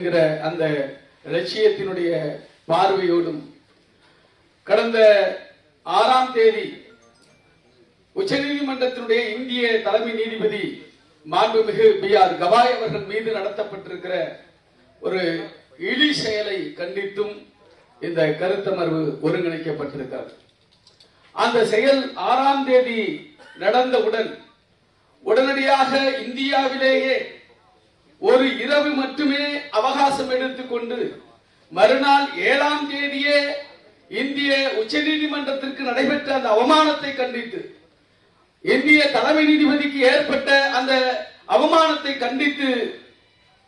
என்கிற அந்த லட்சியத்தினுடைய பார்வையோடும் கடந்த ஆறாம் தேதி உச்சநீதிமன்றத்தினுடைய இந்திய தலைமை நீதிபதி மாண்புமிகு பி ஆர் கவாய் அவர்கள் மீது நடத்தப்பட்டிருக்கிற ஒரு இழி செயலை கண்டித்தும் இந்த கருத்தமர்வு ஒருங்கிணைக்கப்பட்டிருக்கிறது. அந்த செயல் ஆறாம் தேதி நடந்தவுடன் உடனடியாக இந்தியாவிலேயே ஒரு இரவு மட்டுமே அவகாசம் எடுத்துக்கொண்டு மறுநாள் ஏழாம் தேதியே இந்திய உச்சநீதிமன்றத்திற்கு நடைபெற்ற அந்த அவமானத்தை கண்டித்து இந்திய தலைமை நீதிபதிக்கு ஏற்பட்ட அந்த அவமானத்தை கண்டித்து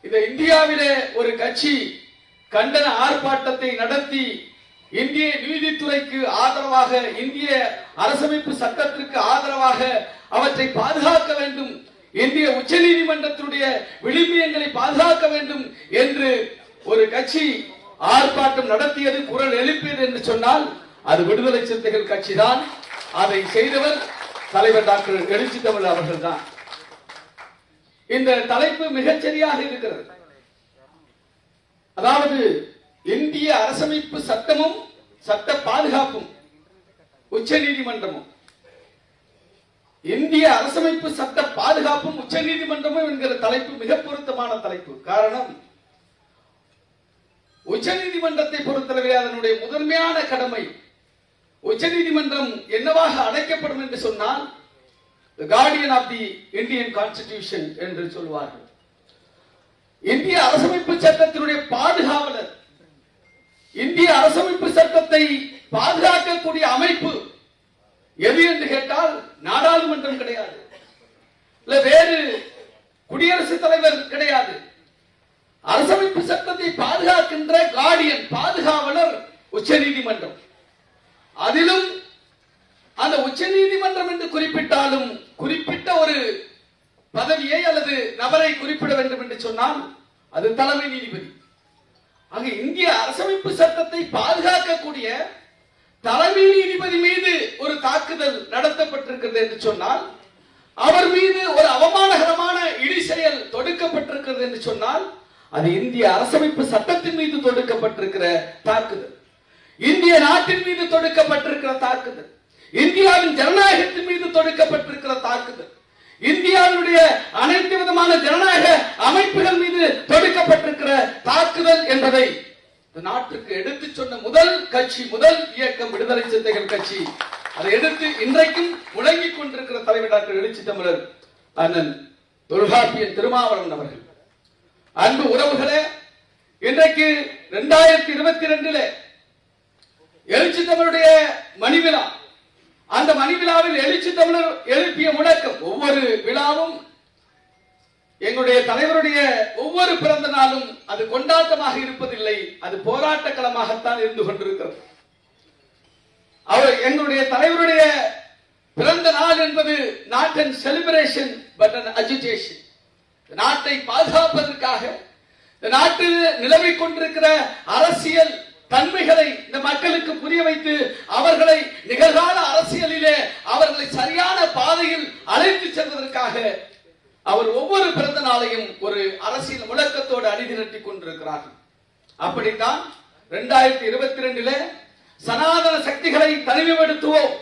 இந்த இந்தியாவிலே ஒரு கட்சி கண்டன ஆர்ப்பாட்டத்தை நடத்தி இந்திய நீதித்துறைக்கு ஆதரவாக இந்திய அரசமைப்பு சட்டத்திற்கு ஆதரவாக அவற்றை பாதுகாக்க வேண்டும் இந்திய உச்சநீதிமன்றத்தினுடைய விளிம்பியங்களை பாதுகாக்க வேண்டும் என்று ஒரு கட்சி ஆர்ப்பாட்டம் நடத்தியது குரல் எழுப்பியது என்று சொன்னால் அது விடுதலை சிறுத்தைகள் கட்சி தான் அதை செய்தவர் தலைவர் டாக்டர் எழுச்சி தமிழ் அவர்கள் தான் இந்த தலைப்பு மிகச்சரியாக இருக்கிறது. அதாவது இந்திய அரசமைப்பு சட்டமும் சட்ட பாதுகாப்பும் உச்ச நீதிமன்றமும் இந்திய அரசமைப்பு சட்ட பாதுகாப்பும் உச்ச நீதிமன்றமும் என்கிற தலைப்பு மிக பொருத்தமான தலைப்பு. காரணம் உச்ச நீதிமன்றத்தை பொறுத்தளவில் அதனுடைய முதன்மையான கடமை உச்ச நீதிமன்றம் என்னவாக அழைக்கப்படும் என்று சொன்னால் guardian of the Indian constitution என்று சொல்வார்கள். இந்திய அரசமைப்பு சட்டத்தினுடைய பாதுகாவலர் இந்திய அரசமைப்பு சட்டத்தை பாதுகாக்கக்கூடிய அமைப்பு எது என்று கேட்டால் நாடாளுமன்றம் கிடையாது. இல்ல வேறு குடியரசுத் தலைவர் கிடையாது. அரசமைப்பு சட்டத்தை பாதுகாக்கின்ற கார்டியன் பாதுகாவலர் உச்ச நீதிமன்றம் அதிலும் அந்த உச்ச நீதிமன்றம் என்று குறிப்பிட்டாலும் குறிப்பிட்ட ஒரு பதவியை அல்லது நபரை குறிப்பிட வேண்டும் என்று சொன்னால் அது தலைமை நீதிபதி. ஆக இந்திய அரசமைப்பு சட்டத்தை பாதுகாக்கக்கூடிய தலைமை தாக்குதல் நடத்தப்பட்டிருக்கிறது என்று சொன்னால் அவர் மீது ஒரு அவமானகரமான இடி செயல் தொடுக்கப்பட்டிருக்கிறது என்று சொன்னால் அது இந்திய அரசமைப்பு சட்டத்தின் மீது தொடுக்கப்பட்டிருக்கிற தாக்குதல். இந்திய நாட்டின் மீது தொடுக்கப்பட்டிருக்கிற தாக்குதல். இந்தியாவின் ஜனநாயகத்தின் மீது தொடுக்கப்பட்டிருக்கிற தாக்குதல். இந்தியாவினுடைய அனைத்து விதமான ஜனநாயக அமைப்புகள் மீது தொடுக்கப்பட்டிருக்கிற தாக்குதல் என்பதை நாட்டுக்கு எடுத்து சொன்ன முதல் கட்சி முதல் இயக்கம் விடுதலை சிந்தைகள் கட்சி அதை எடுத்து இன்றைக்கும் முழங்கிக் கொண்டிருக்கிற தலைவர் டாக்டர் எழுச்சி தமிழர் அண்ணன் தொல்காப்பியன் திருமாவளவன் அவர்கள். அன்பு உறவுகளே இன்றைக்கு இரண்டாயிரத்தி இருபத்தி ரெண்டுல எழுச்சி தமிழுடைய மணிவிழா. அந்த மணிவிழாவில் எழுச்சி தமிழர் எழுப்பிய முழக்கம் ஒவ்வொரு விழாவும் எங்களுடைய தலைவருடைய ஒவ்வொரு பிறந்த நாளும் அது கொண்டாட்டமாக இருப்பதில்லை அது போராட்ட களமாகத்தான் இருந்து கொண்டிருக்கிறது. எங்களுடைய தலைவருடைய பிறந்த நாள் என்பது not and celebration but an agitation நாட்டை பாதுகாப்பதற்காக இந்த நாட்டில் நிலவிக் கொண்டிருக்கிற அரசியல் தன்மைகளை இந்த மக்களுக்கு புரிய வைத்து அவர்களை நிகழ்கால அரசியலிலே அவர்களை சரியான பாதையில் அழைத்து செல்வதற்காக அவர் ஒவ்வொரு பிறந்த நாளையும் ஒரு அரசியல் முழக்கத்தோடு அணிதிரட்டி கொண்டிருக்கிறார்கள். அப்படித்தான் இரண்டாயிரத்தி இருபத்தி ரெண்டுல சனாதன சக்திகளை தனிமைப்படுத்துவோம்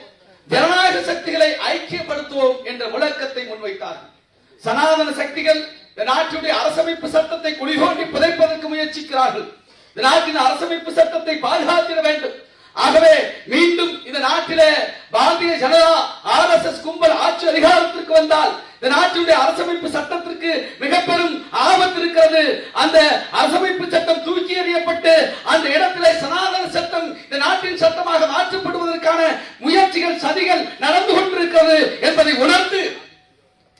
ஜனநாயக சக்திகளை ஐக்கியப்படுத்துவோம் என்ற விளக்கத்தை முன்வைத்தார்கள். சனாதன சக்திகள் நாட்டினுடைய அரசமைப்பு சட்டத்தை குடிகோண்டி புதைப்பதற்கு முயற்சிக்கிறார்கள். நாட்டின் அரசமைப்பு சட்டத்தை பாதுகாத்திட வேண்டும். ஆகவே மீண்டும் இந்த நாட்டிலே Bharatiya Janata R S S கும்பல் ஆட்சி அதிகாரத்திற்கு வந்தால் இந்த நாட்டினுடைய அரசமைப்பு சட்டத்திற்கு மிக பெரும் ஆபத்து இருக்கிறது. அந்த அரசமைப்பு சட்டம் தூக்கி எறியப்பட்டு அந்த இடத்திலே சனாதன சட்டம் இந்த நாட்டின் சட்டமாக மாற்றப்படுவதற்கான முயற்சிகள் சதிகள் நடந்து கொண்டிருக்கிறது என்பதை உணர்ந்து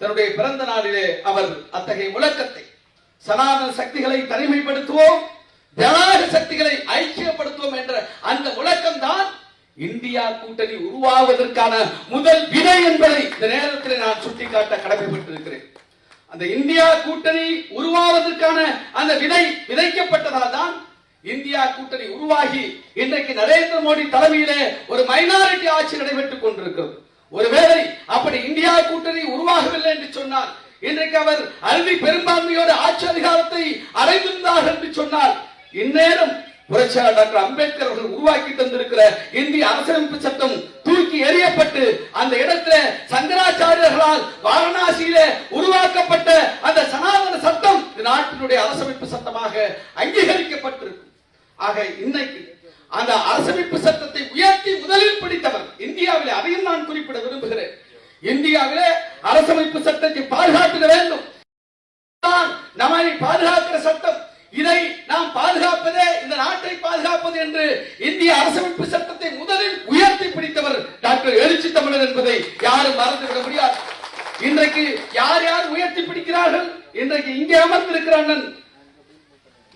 தன்னுடைய பிறந்த நாளிலே அவர் அத்தகைய முழக்கத்தை சனாதன சக்திகளை தனிமைப்படுத்துவோம். ஜனநாயக சக்திகளை ஐக்கியப்படுத்துவோம் என்ற அந்த முழக்கம் தான் இந்தியா கூட்டணி உருவாவதற்கான முதல் விதை என்பதை இந்த நேரத்தில் நான் சுட்டிக்காட்ட கடமைப்பட்டிருக்கிறேன். அந்த இந்தியா கூட்டணி உருவாவதற்கான அந்த விதை விதைக்கப்பட்டதால் தான் இந்தியா கூட்டணி உருவாகி இன்றைக்கு நரேந்திர மோடி தலைமையிலே ஒரு மைனாரிட்டி ஆட்சி நடைபெற்றுக் கொண்டிருக்கிறது. ஒருவேளை அப்படி இந்தியா கூட்டணி உருவாகவில்லை என்று சொன்னால் இன்றைக்கு அவர் அறுதி பெரும்பான்மையோட ஆட்சி அதிகாரத்தை அடைந்திருந்தார் என்று சொன்னால் இந்நேரம் புரட்சியாளர் டாக்டர் அம்பேத்கர் அவர்கள் உருவாக்கி தந்திருக்கிற இந்திய அரசியலமைப்பு சட்டம் தூக்கி எறியப்பட்டு அந்த இடத்துல சங்கராச்சாரியர்களால் வாரணாசியில உருவாக்கப்பட்ட அந்த சனாதன சட்டம் நாட்டினுடைய அரசமைப்பு சட்டமாக அங்கீகரிக்கப்பட்டிருக்கும். ஆக இன்னைக்கு அந்த அரசமைப்பு சட்டத்தை உயர்த்தி முதலில் பிடித்தவர் இந்தியாவிலே அதையும் நான் குறிப்பிட விரும்புகிறேன். இந்தியாவிலே அரசமைப்பு சட்டம் பாதுகாக்க வேண்டும் தான் நம்மை பாதுகாக்கிற சட்டம் இதை நாம் பாதுகாப்பதே இந்த நாட்டை பாதுகாப்பது என்று இந்திய அரசமைப்பு சட்டத்தை முதலில் உயர்த்தி பிடித்தவர் டாக்டர் எழுச்சி தமிழர் என்பதை யாரும் மறந்துவிட முடியாது. இன்றைக்கு யார் யார் உயர்த்தி பிடிக்கிறார்கள்? இன்றைக்கு இங்கே அமர்ந்திருக்கிற அண்ணன்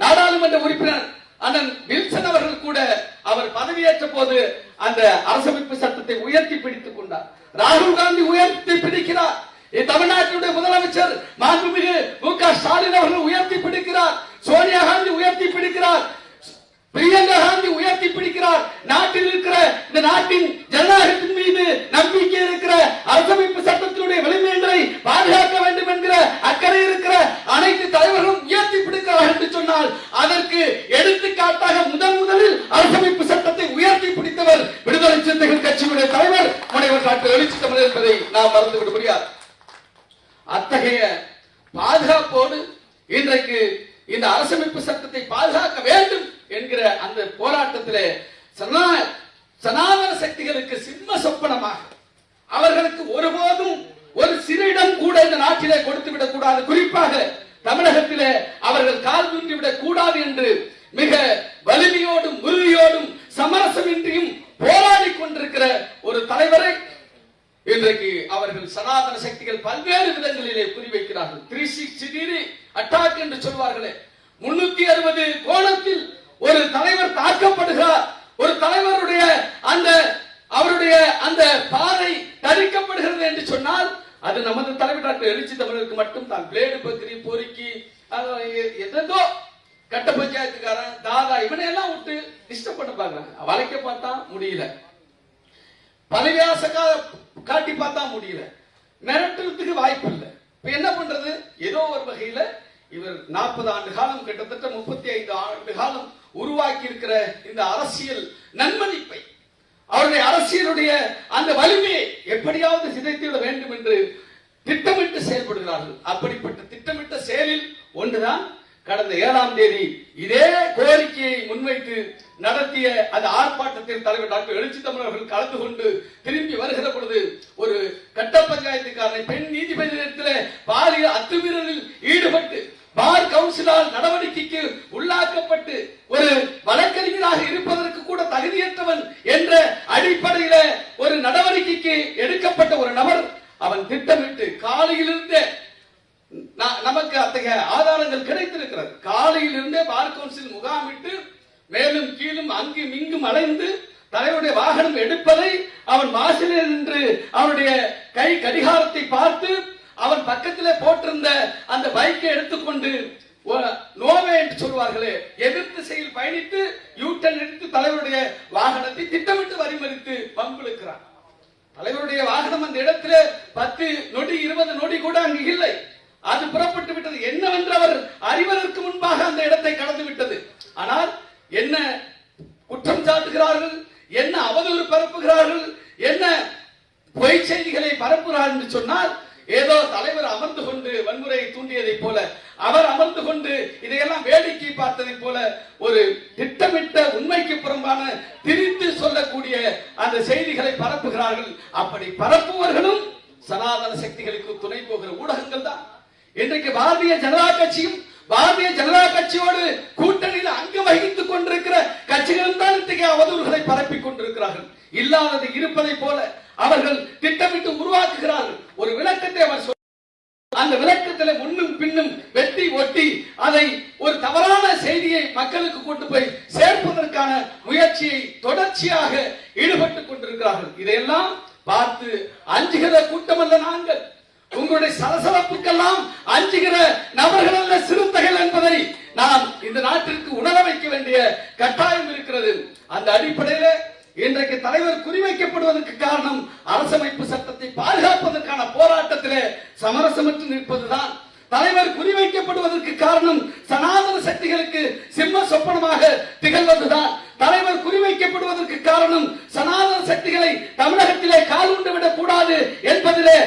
நாடாளுமன்ற உறுப்பினர் அண்ணன் வில்சன் அவர்கள் கூட அவர் பதவியேற்ற போது அந்த அரசமைப்பு சட்டத்தை உயர்த்தி பிடித்துக் கொண்டார். ராகுல் காந்தி உயர்த்தி பிடிக்கிறார். தமிழ்நாட்டினுடைய முதலமைச்சர் மாண்புமிகு மு க ஸ்டாலின் அவர்கள் உயர்த்தி பிடிக்கிறார். சோனியா காந்தி உயர்த்தி பிடிக்கிறார். பிடிக்கிறார். நாட்டில் இருக்கிற இந்த நாட்டின் ஜனநாயகத்தின் மீது நம்பிக்கை இருக்கிற அரசமைப்பு சட்டத்தினுடைய வலிமைகளை பாதுகாக்க வேண்டும் என்கிற அக்கறை இருக்கிற அனைத்து தலைவர்களும் உயர்த்தி பிடிக்கிறார்கள் என்று சொன்னால் அதற்கு எடுத்துக்காட்டாக முதன் முதலில் அரசமைப்பு சட்டத்தை உயர்த்தி பிடித்தவர் விடுதலை சிந்தைகள் கட்சியினுடைய தலைவர் முனைவர் டாக்டர் எழுச்சி தமிழர் என்பதை நாம் மறந்துவிட முடியாது. அத்தகைய பாதுகாப்போடு இன்றைக்கு இந்த அரசமைப்பு சட்டத்தை பாதுகாக்க வேண்டும் என்கிற அந்த போராட்டத்திலே சனாதன சக்திகளுக்கு சிம்ம சொப்பனமாக. அவர்களுக்கு ஒருபோதும் ஒரு சிறு இடம் கூட இந்த நாட்டிலே கொடுத்து விடக் கூடாது குறிப்பாக தமிழகத்திலே அவர்கள் கால் தூண்டி விடக் கூடாது என்று மிக வலிமையோடும் உறுதியோடும் சமரசமின்றியும் போராடி கொண்டிருக்கிற ஒரு தலைவரை இன்றைக்கு அவர்கள் சனாதன சக்திகள் பல்வேறு விதங்களிலே குறிவைக்கிறார்கள். த்ரீ சிக்ஸ்டி டிகிரி அட்டாக் என்று சொல்வார்களே. முன்னூத்தி அறுபது கோணத்தில் ஒரு தலைவர் தாக்கப்படுகிறார் ஒரு தலைவருடைய அந்த அவருடைய அந்த பாதை தரிக்கப்படுகிறது என்று சொன்னால் அது நமது தலைவர் டாக்டர் எழுச்சி தமிழருக்கு மட்டும் பிளேடு பத்திரி பொறுக்கி எதோ கட்ட பஞ்சாயத்துக்காரன் தாதா இவனை எல்லாம் விட்டு டிஸ்டர்ப் பண்ண பாக்குறாங்க வளைக்க பார்த்தா முடியல. பலவியாசக்கா காட்டி பார்த்தா முடியல. மிரட்டுறதுக்கு வாய்ப்பு இல்லை. இப்ப என்ன பண்றது? ஏதோ ஒரு வகையில இவர் நாற்பது ஆண்டு காலம் கிட்டத்தட்ட முப்பத்தி ஐந்து ஆண்டு காலம் உருவாக்கி இருக்கிற இந்த அரசியல் நன்மதிப்பை அவருடைய அரசியலுடைய அந்த வலிமையை எப்படியாவது சிதைத்துவிட வேண்டும் என்று திட்டமிட்டு செயல்படுகிறார்கள். அப்படிப்பட்ட திட்டமிட்ட செயலில் ஒன்றுதான் கடந்த ஏழாம் தேதி இதே கோரிக்கையை முன்வைத்து நடத்திய அந்த ஆர்ப்பாட்டத்தில் தலைவர் டாக்டர் எழுச்சி தமிழர்கள் கலந்து கொண்டு திரும்பி வருகிற பொழுது ஒரு கட்ட பஞ்சாயத்துக்காரனை பெண் நீதிபதியிடத்தில் பாலியல் அத்துமீறலில் ஈடுபட்டு பார் கவுன்சிலால் நடவடிக்கைக்கு உள்ளாக்கப்பட்டு ஒரு வழக்கறிஞராக இருப்பதற்கு கூட தகுதியற்றவன் என்ற அடிப்படையில ஒரு நடவடிக்கைக்கு எடுக்கப்பட்ட ஒரு நபர் அவன் திட்டமிட்டு காலையிலிருந்தே. நமக்கு அத்தகைய ஆதாரங்கள் கிடைத்திருக்கிறது. காலையிலிருந்தே பார் கவுன்சில் முகாமிட்டு மேலும் கீழும் அங்கும் இங்கும் அலைந்து தலைவருடைய வாகனம் எடுப்பதை அவன் வாசலில் என்று அவனுடைய கை கடிகாரத்தை பார்த்து அவன் பக்கத்திலே போட்டிருந்த அந்த பைக்கை எடுத்துக்கொண்டு நோவே என்று சொல்வார்களே எதிர் திசையில் பயணித்து யூட்டன் எடுத்து தலைவருடைய வாகனத்தை திட்டமிட்டு வரிமறித்து பம்பிழுக்கிறான். தலைவருடைய வாகனம் அந்த இடத்துல பத்து நொடி இருபது நொடி கூட அங்கு இல்லை. அது புறப்பட்டு விட்டது. என்னவென்று அவர் அறிவதற்கு முன்பாக அந்த இடத்தை கடந்து விட்டது. ஆனால் என்ன குற்றம் சாட்டுகிறார்கள்? என்ன அவதூறு பரப்புகிறார்கள்? என்ன பொய் செய்திகளை பரப்புகிறார் என்று சொன்னால் ஏதோ தலைவர் அமர்ந்து கொண்டு வன்முறையை தூண்டியதைப் போல அவர் அமர்ந்து கொண்டு இதையெல்லாம் வேடிக்கை பார்த்ததைப் போல ஒரு திட்டமிட்ட உண்மைக்கு புறம்பான திரு அந்த செய்திகளை பரப்புகிறார்கள். அப்படி பரப்புவர்களும் சனாதன சக்திகளுக்கு துணை போகிற ஊடகங்கள் தான். இன்றைக்கு பாரதிய ஜனதா கட்சியும் பாரதிய ஜனதா கட்சியோடு கூட்டணியில் அங்கம் வகித்துக் கொண்டிருக்கிற கட்சிகளும் தான் இத்தகைய அவதூறுகளை பரப்பிக் கொண்டிருக்கிறார்கள். இல்லாதது இருப்பதை போல அவர்கள் திட்டமிட்டு உருவாக்குகிறார்கள். ஒரு விளக்கத்தை அவர் அந்த விளக்கத்துல முன்னும் பின்னும் வெட்டி ஒட்டி அதை ஒரு தவறான செய்தியை மக்களுக்கு கொண்டு போய் சேர்ப்பதற்கான முயற்சியை தொடர்ச்சியாக ஈடுபட்டுக் கொண்டிருக்கிறார்கள். இதையெல்லாம் பார்த்து அஞ்சுகிற கூட்டம் அல்ல நாங்கள். உங்களுடைய சலசலப்புக்கெல்லாம் அஞ்சுகிற நபர்கள் அல்ல சிறுத்தைகள் என்பதை நாம் இந்த நாட்டிற்கு உணர வைக்க வேண்டிய கட்டாயம் இருக்கிறது அந்த அடிப்படையில இன்றைக்கு தலைவர் குறிவைக்கப்படுவதற்கு காரணம் அரசமைப்பு சட்டத்தை பாதுகாப்பதற்கான போராட்டத்திலே சமரசமற்று நிற்பதுதான் தலைவர் குறிவைக்கப்படுவதற்கு காரணம் சனாதன சக்திகளுக்கு சிம்ம சொப்பனமாக திகழ்வதுதான். தலைவர் குறிவைக்கப்படுவதற்கு காரணம் சனாதன சக்திகளை தமிழகத்திலே காலுண்டு விடக் கூடாது என்பதிலே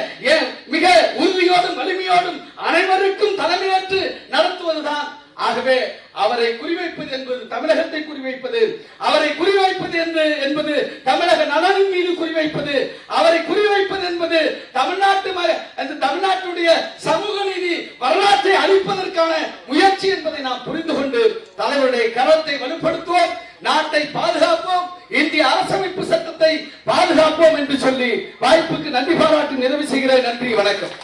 மிக உறுதியோடும் வலிமையோடும் அனைவருக்கும் தலைமையேற்று நடத்துவதுதான். ஆகவே அவரை குறிவைப்பது என்பது தமிழகத்தை குறிவைப்பது அவரை குறிவைப்பது என்று என்பது தமிழக நலனின் மீது குறிவைப்பது அவரை குறிவைப்பது என்பது தமிழ் ம- அந்த தமிழ்நாட்டுடைய சமூக நீதி வரலாற்றை அழிப்பதற்கான முயற்சி என்பதை நாம் புரிந்து கொண்டு தலைவருடைய கரத்தை வலுப்படுத்துவோம் நாட்டை பாதுகாப்போம் இந்திய அரசமைப்பு சட்டத்தை பாதுகாப்போம் என்று சொல்லி வாய்ப்புக்கு நன்றி பாராட்டி நிறைவு செய்கிறேன். நன்றி வணக்கம்.